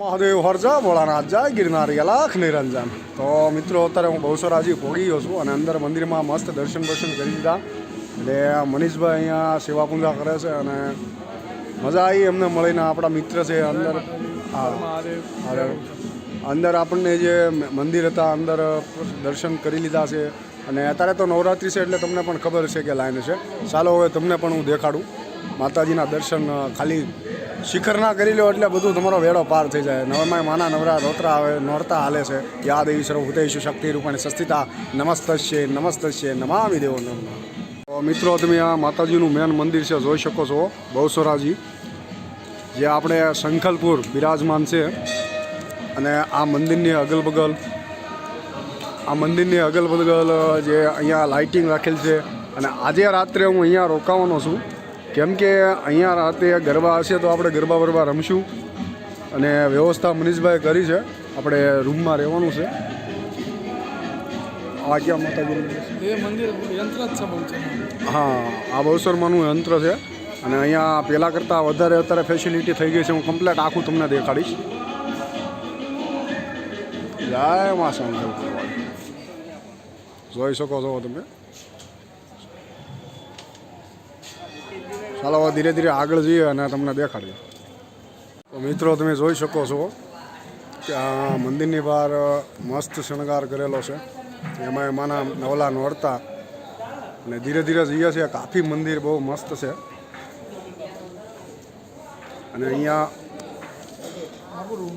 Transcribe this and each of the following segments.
મહાદેવ હરજા, ભોળાનાથ જાય, ગિરનારી લાખ નિરંજન. તો મિત્રો, અત્યારે હું બહુસરાજી પહોંચી ગયો છું અને અંદર મંદિરમાં મસ્ત દર્શન દર્શન કરી દીધા. એટલે મનીષભાઈ અહીંયા સેવા પૂજા કરે છે અને મજા આવી એમને મળીને આપણા મિત્ર છે, અંદર હા, અંદર આપણને જે મંદિર હતા, અંદર દર્શન કરી લીધા છે. અને અત્યારે તો નવરાત્રિ છે એટલે તમને પણ ખબર છે કે લાઈન છે. ચાલો હવે તમને પણ હું દેખાડું. માતાજીના દર્શન ખાલી શિખર ના કરી લો એટલે બધું તમારો વેડો પાર થઈ જાય. નવમાય માના નવરા રોતરા આવે, નોરતા હાલે છે. યાદ એવી સર્વ હુતેશુ શક્તિ રૂપાણી સસ્તિતા નમસ્તશ્ય નમસ્તશ્ય નમામિ દેવો નમ. મિત્રો, તમે આ માતાજીનું મેન મંદિર છે, જોઈ શકો છો, બહુસરાજી, જે આપણે શંખલપુર બિરાજમાન છે. અને આ મંદિરની અગલ બગલ આ મંદિરની અગલ બગલ જે અહીંયા લાઇટિંગ રાખેલ છે. અને આજે રાત્રે હું અહીંયા રોકાવાનો છું. કેમ કે અહીંયા રાતે ગરબા હશે તો આપણે ગરબા બરબા રમશું. અને વ્યવસ્થા મનીષભાઈ કરી છે. આપણે રૂમમાં રહેવાનું છે. આ ક્યાં માતાજી મંદિર હા આ બહુસરમાનું યંત્ર છે. અને અહીંયા પહેલાં કરતાં વધારે અત્યારે ફેસિલિટી થઈ ગઈ છે. હું કમ્પ્લેટ આખું તમને દેખાડીશ. જય મા શંકર જોઈ શકો છો તમે? ચાલો ધીરે ધીરે આગળ જઈએ અને તમને દેખાડીએ. તો મિત્રો, તમે જોઈ શકો છો કે આ મંદિરની બહાર મસ્ત શણગાર કરેલો છે. એમાં એમાંના નવલા નોરતા. અને ધીરે ધીરે જઈએ છીએ કાફી મંદિર બહુ મસ્ત છે. અને અહીંયા રૂમ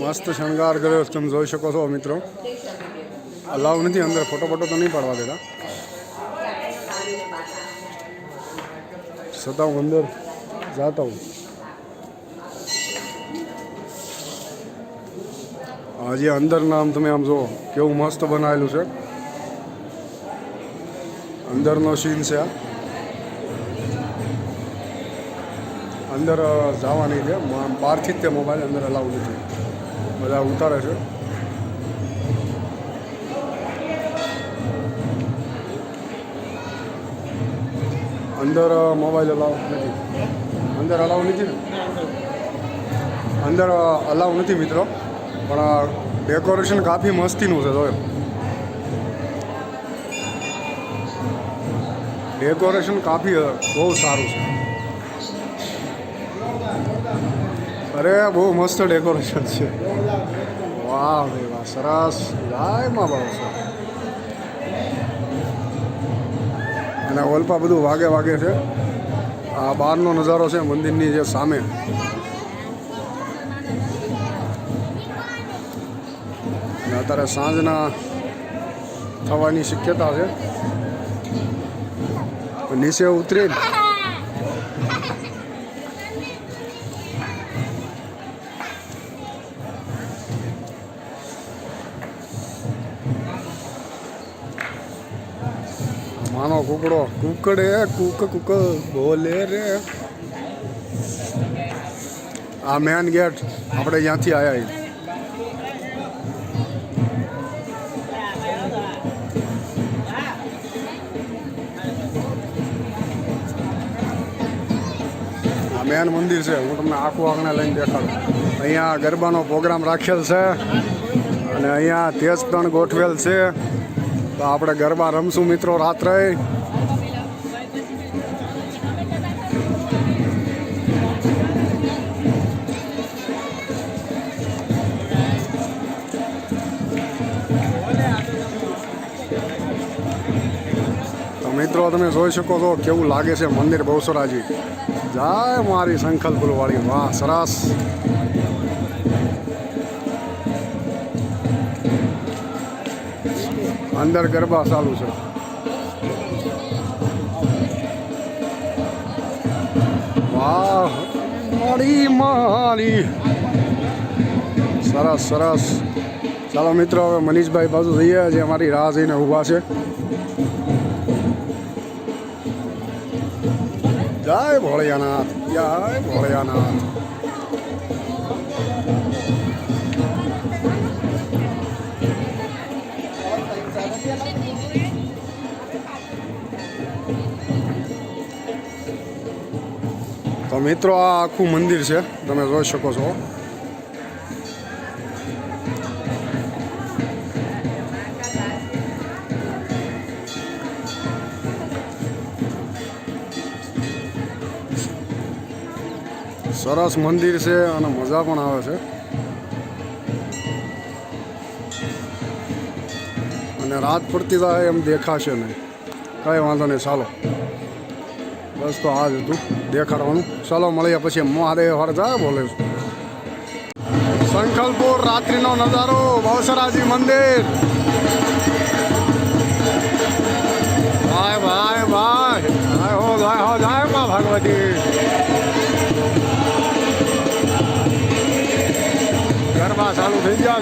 મસ્ત શણગાર કર્યો તમે જોઈ શકો છો મિત્રો. અલાવ નથી, અંદર ફોટો ફોટો તો નહીં પાડવા દેતા. છતાં હું અંદર જાતા હું આજે અંદર નામ તમે આમ જુઓ, કેવું મસ્ત બનાવેલું છે. અંદરનો સીન છે આ. અંદર જવાની દે બહારથી જ તે મોબાઈલ અંદર અલાઉ નથી બધા ઉતારે છે. અંદર મોબાઈલ અલાઉ નથી. અંદર અલાઉ નથી ને? અંદર અલાઉ નથી મિત્રો. પણ ડેકોરેશન કાફી મસ્તીનું છે જોયો ડેકોરેશન કાફી બહુ સારું છે. અરે બહુ મસ્ત ડેકોરેશન છે. વાહ ભાઈ, વાહ, સરસ. લાય ભાવ છે. અને ઓલપા બધું વાગે વાગે છે. આ બહારનો નજારો છે મંદિરની જે સામે. અને અત્યારે સાંજના થવાની શક્યતા છે. નીચે ઉતરી કુકડો. કુકડે, કુક કુક, બોલે રે. આ મેન ગેટ આપણે ત્યાંથી આવ્યા મેન મંદિર છે. હું તમને આખું આંગણે લઈને દેખાડું. અહીંયા ગરબાનો પ્રોગ્રામ રાખેલ છે અને અહીંયા તેજ પણ ગોઠવેલ છે. તો આપણે ગરબા રમશું મિત્રો રાત્રે. મિત્રો, તમે જોઈ શકો છો કેવું લાગે છે મંદિર બહુસરાજી. જાય મારી સંખલપુર વાળી વાહ, સરસ. અંદર ગરબા ચાલુ છે. સરસ સરસ. ચાલો મિત્રો, હવે મનીષભાઈ બાજુ જઈએ. જે અમારી રાહ જઈને ઊભા છે. જય ભોળિયાનાથ જય ભોળિયાનાથ. તો મિત્રો આ આખું મંદિર છે તમે જોઈ શકો છો. સરસ મંદિર છે અને મજા પણ આવે છે. અને રાત પડતી થાય એમ દેખાશે નહીં. કંઈ વાંધો નહીં, ચાલો. બસ તો આ જ હતું દેખાડવાનું. ચાલો, મળીએ પછી. મહાદેવ હરજા બોલે છું. સંખલપુર રાત્રિનો નજારો બહુસરાજી મંદિર. ભાઈ ભાઈ ભાઈ. હો જાય હો, જાય ભગવતી. ગરબા ચાલુ થઈ ગયા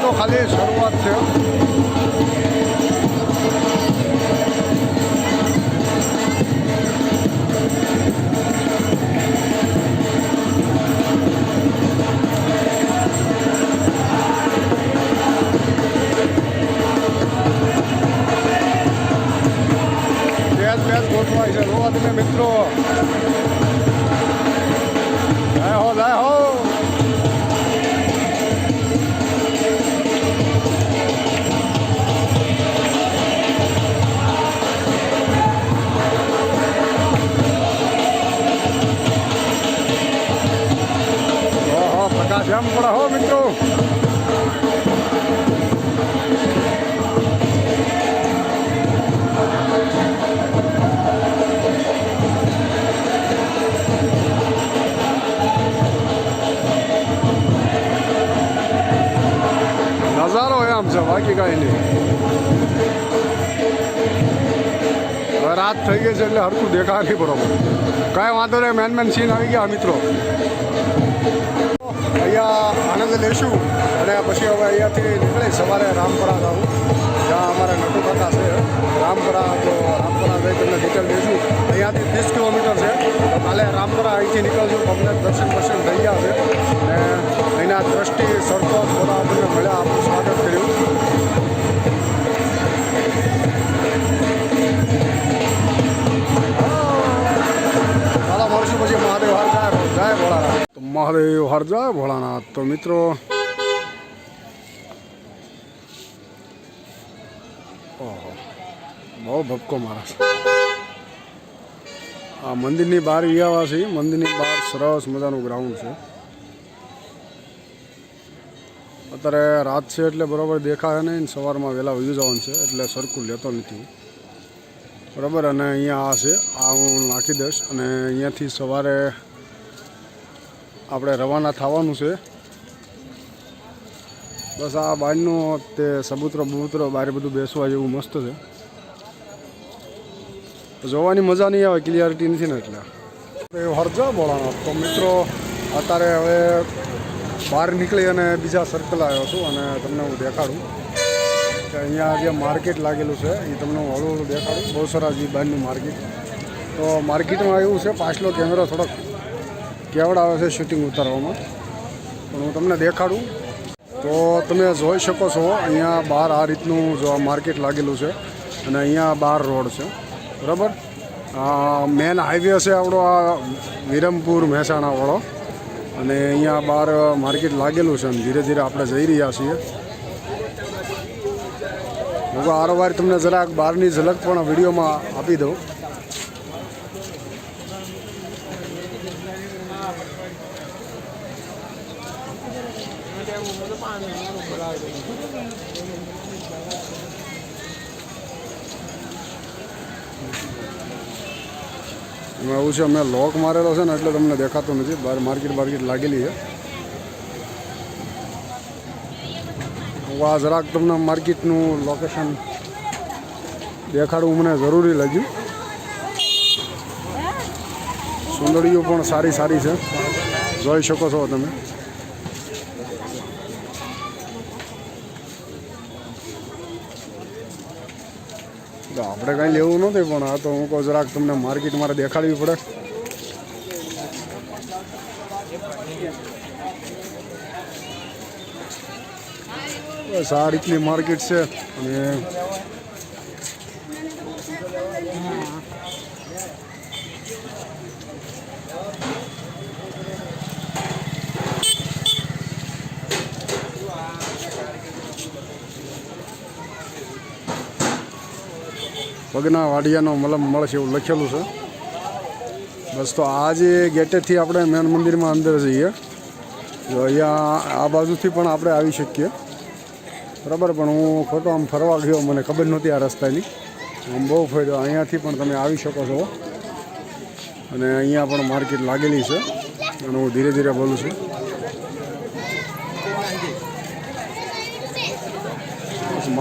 તો ખાલી શરૂઆત છે. ગોઠવાય છે જોવા તમે મિત્રો જય હો જય હો ઓહો રાત થઈ ગઈ છે એટલે હરખું દેખાય નહીં બરોબર. કાંઈ વાંધો નહીં મેન મેન સીન આવી ગયા મિત્રો. અહીંયા આનંદ લેશું અને પછી હવે અહીંયાથી નીકળી સવારે રામપરા જવું જ્યાં અમારા નટુ કાકા છે. રામપરા તો રામપરા જઈ તમને ડિટેલ દઈશું અહીંયાથી ત્રીસ કિલોમીટર છે. કાલે રામપરા અહીંથી નીકળશું તમને દર્શન દર્શન થઈ ગયા છે. અને અહીંના દ્રષ્ટિ, સરપંચ બધા આપણને મળ્યા આપણું સ્વાગત કર્યું. તો મહાદેવ હરજા ભોળાનાથ. તો મિત્રો, ઓહો, બહુ ભપકો મારા આ મંદિરની બહાર ગયા છે. મંદિરની બહાર સરસ મજાનું ગ્રાઉન્ડ છે. અત્યારે રાત છે એટલે બરાબર દેખાય નહીં સવારમાં વહેલા વયું જવાનું છે, એટલે સરખું લેતો નથી. બરાબર, અને અહીંયા આ છે, આ હું નાખી દઈશ. અને અહીંયાથી સવારે આપણે રવાના થવાનું છે. બસ આ બહારનું તે સબૂતરો બબૂતરો બહાર બધું બેસવા જેવું મસ્ત છે. જોવાની મજા નહીં આવે, ક્લિયરિટી નથી ને એટલે. હરજા બોલાનો તો મિત્રો, અત્યારે હવે બહાર નીકળી અને બીજા સર્કલ આવ્યો છું અને તમને હું દેખાડું. કે અહીંયા જે માર્કેટ લાગેલું છે, એ તમને હું હળવું દેખાડું. બહુ સરસ બહારનું માર્કેટ તો માર્કેટમાં એવું છે, પાછલો કેમેરો થોડોક કેવડાવે છે શૂટિંગ ઉતારવામાં? પણ હું તમને દેખાડું. તો તમે જોઈ શકો છો, અહીંયા બહાર આ રીતનું જો માર્કેટ લાગેલું છે અને અહીંયા બહાર રોડ છે. બરાબર? મેન હાઈવે છે આપણો આ વિરમપુર મહેસાણાવાળો અને અહીંયા બહાર માર્કેટ લાગેલું છે અને ધીરે ધીરે આપણે જઈ રહ્યા છીએ. હું આરોવાર તમને જરાક બહારની ઝલક પણ વિડીયોમાં આપી દઉં. એમાં એવું છે, અમે લોક મારેલો છે ને એટલે તમને દેખાતું નથી. બહાર માર્કેટ બાર્કેટ લાગેલી છે. હું આ જરાક તમને માર્કેટનું લોકેશન દેખાડવું મને જરૂરી લાગ્યું. સુંદરીઓ પણ સારી સારી છે. જોઈ શકો છો તમે. આપણે કાંઈ લેવું નથી, પણ આ તો હું કહું જરાક તમને માર્કેટ મારે દેખાડવી પડે. બસ આ રીતની માર્કેટ છે, અને પગના વાડિયાનો મલમ મળશે એવું લખેલું છે. બસ તો આ જે ગેટેથી આપણે મેન મંદિરમાં અંદર જઈએ. તો અહીંયા આ બાજુથી પણ આપણે આવી શકીએ. બરાબર, પણ હું ખોટો આમ ફરવા ગયો, મને ખબર નહોતી આ રસ્તાની. આમ બહુ ફર્યો. અહીંયાથી પણ તમે આવી શકો છો. અને અહીંયા પણ માર્કેટ લાગેલી છે. અને હું ધીરે ધીરે બોલું છું.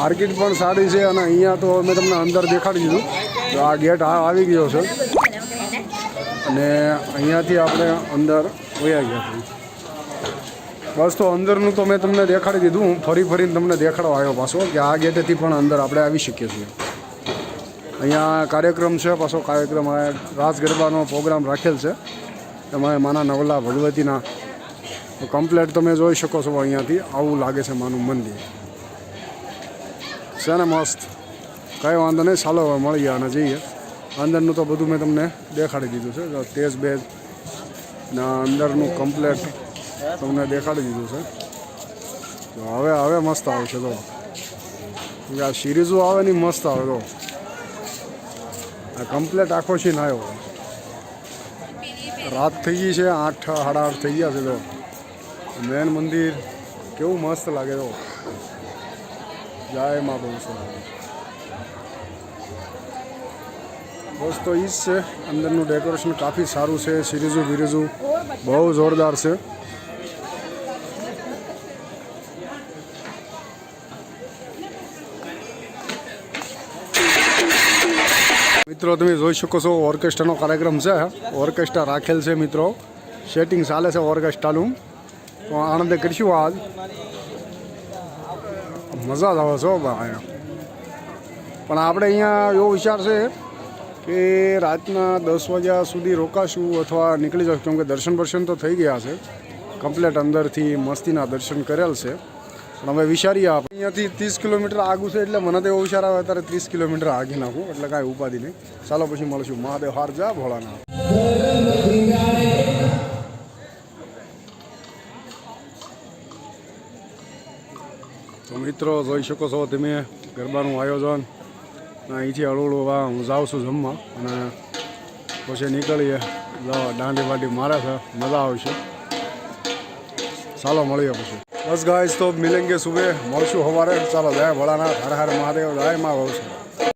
માર્કેટ પણ સારી છે અને અહીંયા તો મેં તમને અંદર દેખાડી દીધું. તો આ ગેટ આ આવી ગયો છે. અને અહીંયાથી આપણે અંદર વયા ગયા છીએ. બસ તો અંદરનું તો મેં તમને દેખાડી દીધું. હું ફરી ફરીને તમને દેખાડવા આવ્યો પાછો કે આ ગેટેથી પણ અંદર આપણે આવી શકીએ છીએ. અહીંયા કાર્યક્રમ છે, પાછો કાર્યક્રમ રાસ ગરબાનો પ્રોગ્રામ રાખેલ છે. એમાં માના નવલા ભગવતીના. કમ્પ્લેટ તમે જોઈ શકો છો અહીંયાથી. આવું લાગે છે માનું મંદિર. છે ને મસ્ત? કંઈ વાંધો નહીં, ચાલો હવે મળીએ અને જઈએ. અંદરનું તો બધું મેં તમને દેખાડી દીધું છે. તેજ બેજ ના અંદરનું કમ્પ્લેટ તમને દેખાડી દીધું છે. તો હવે હવે મસ્ત આવે છે તો આ સિરીઝો આવે ને મસ્ત આવે તો આ કમ્પ્લેટ આખો છે ને આવ્યો. રાત થઈ ગઈ છે, આઠ, સાડા આઠ થઈ ગયા છે તો મેન મંદિર કેવું મસ્ત લાગે તો જય મા બહુ બસ તો ઈ જ છે. અંદરનું ડેકોરેશન કાફી સારું છે સિરીઝું બિરીઝું બહુ જોરદાર છે. મિત્રો, તમે જોઈ શકો છો ઓર્કેસ્ટ્રાનો કાર્યક્રમ છે. ઓર્કેસ્ટ્રા રાખેલ છે મિત્રો. સેટિંગ ચાલે છે ઓર્કેસ્ટ્રાનું. તો આનંદ કરીશું આજ. મજા જ આવે છે ભાઈ પણ આપણે અહીંયા એવો વિચાર છે કે રાતના દસ વાગ્યા સુધી રોકાશું અથવા નીકળી જશું કેમ કે દર્શન બર્શન તો થઈ ગયા છે. કમ્પ્લેટ અંદરથી મસ્તીના દર્શન કરેલ છે. પણ હવે વિચારીએ આપણે. અહીંયાથી ત્રીસ કિલોમીટર આગું છે એટલે મને તો એવો વિચાર આવે, અત્યારે ત્રીસ કિલોમીટર આગી નાખું, એટલે કાંઈ ઉપાધિ નહીં. ચાલો પછી મળશું. મહાદેવ હાર જા ભોળાના મિત્રો, જોઈ શકો છો તમે ગરબાનું આયોજન. અહીંથી હળવું હળવું હું જાઉં છું જમવા. અને પછી નીકળીએ દાંડી બાંડી મારે છે, મજા આવશે. ચાલો, મળીએ પછી. બસ ગાઈસ તો મિલેંગે સુબે મળશું સવારે. ચાલો, જય ભોળાનાથ, હર હર મહાદેવ, જય મા ભવશે